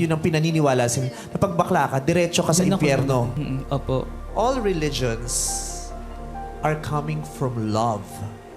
yun ang pinaniniwala sa na pag bakla ka, diretso ka sa Yun ako. impyerno. Mm, Opo. All religions are coming from love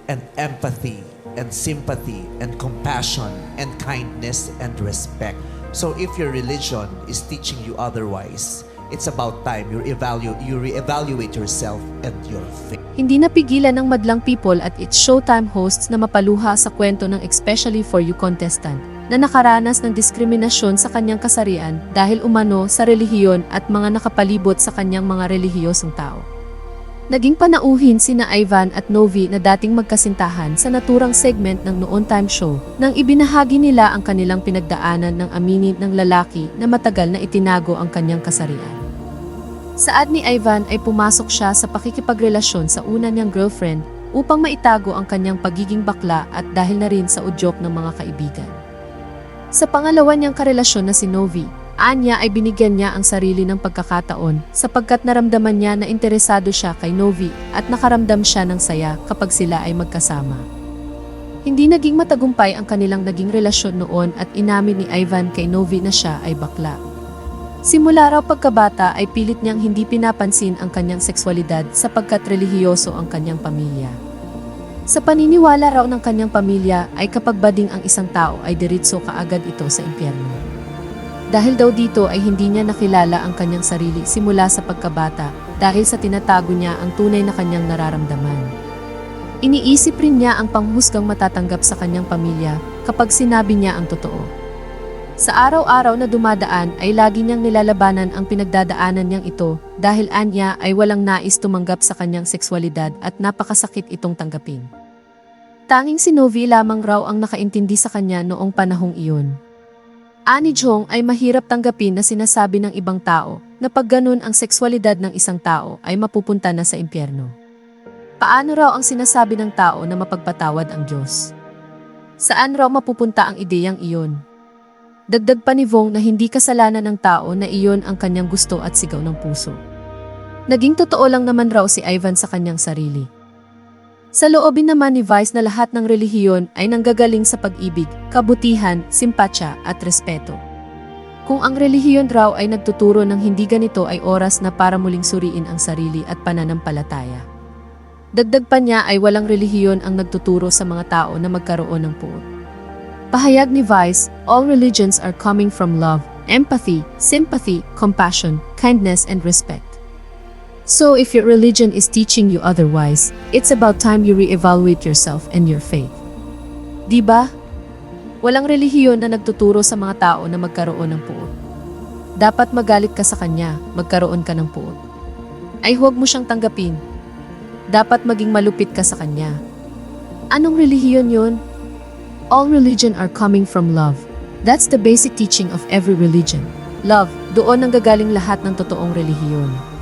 and empathy and sympathy and compassion and kindness and respect. So if your religion is teaching you otherwise, it's about time you evaluate you reevaluate yourself and your faith. Hindi napigilan ng madlang people at its showtime hosts na mapaluha sa kwento ng Especially For You contestant na nakaranas ng diskriminasyon sa kanyang kasarian dahil umano sa relihiyon at mga nakapalibot sa kanyang mga relihiyosong tao. Naging panauhin sina Ivan at Novi na dating magkasintahan sa naturang segment ng Noon Time Show nang ibinahagi nila ang kanilang pinagdaanan ng aminin ng lalaki na matagal na itinago ang kanyang kasarian. Saad ni Ivan ay pumasok siya sa pakikipagrelasyon sa una niyang girlfriend upang maitago ang kanyang pagiging bakla at dahil na rin sa udyok ng mga kaibigan. Sa pangalawa niyang karelasyon na si Novi, Anya ay binigyan niya ang sarili ng pagkakataon sapagkat naramdaman niya na interesado siya kay Novi at nakaramdam siya ng saya kapag sila ay magkasama. Hindi naging matagumpay ang kanilang naging relasyon noon at inamin ni Ivan kay Novi na siya ay bakla. Simula raw pagkabata ay pilit niyang hindi pinapansin ang kanyang sexualidad sapagkat relihiyoso ang kanyang pamilya. Sa paniniwala raw ng kanyang pamilya ay kapag bading ang isang tao ay diritso kaagad ito sa impyerno. Dahil daw dito ay hindi niya nakilala ang kanyang sarili simula sa pagkabata dahil sa tinatago niya ang tunay na kanyang nararamdaman. Iniisip rin niya ang panghusgang matatanggap sa kanyang pamilya kapag sinabi niya ang totoo. Sa araw-araw na dumadaan ay lagi niyang nilalabanan ang pinagdadaanan niyang ito dahil anya ay walang nais tumanggap sa kanyang sexualidad at napakasakit itong tanggapin. Tanging si Novi lamang raw ang nakaintindi sa kanya noong panahong iyon. Ani Jong ay mahirap tanggapin na sinasabi ng ibang tao na pag ganun ang sexualidad ng isang tao ay mapupunta na sa impyerno. Paano raw ang sinasabi ng tao na mapagpatawad ang Diyos? Saan raw mapupunta ang ideyang iyon? Dagdag pa ni Vong na hindi kasalanan ng tao na iyon ang kanyang gusto at sigaw ng puso. Naging totoo lang naman raw si Ivan sa kanyang sarili. Sa loobin naman ni Vice na lahat ng relihiyon ay nanggagaling sa pag-ibig, kabutihan, simpatya at respeto. Kung ang relihiyon raw ay nagtuturo ng hindi ganito ay oras na para muling suriin ang sarili at pananampalataya. Dagdag pa niya ay walang relihiyon ang nagtuturo sa mga tao na magkaroon ng puot. Pahayag ni Vice, all religions are coming from love, empathy, sympathy, compassion, kindness, and respect. So if your religion is teaching you otherwise, it's about time you reevaluate yourself and your faith. Di ba? Walang relihiyon na nagtuturo sa mga tao na magkaroon ng puot. Dapat magalit ka sa kanya, magkaroon ka ng puot. Ay huwag mo siyang tanggapin. Dapat maging malupit ka sa kanya. Anong relihiyon yun? All religion are coming from love. That's the basic teaching of every religion. Love, doon nanggagaling lahat ng totoong relihiyon.